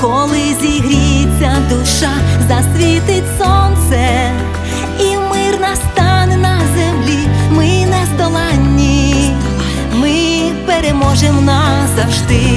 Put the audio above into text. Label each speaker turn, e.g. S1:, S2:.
S1: коли зігріться душа, засвітить сонце, і мир настане на землі, ми не здоланні, ми переможемо назавжди.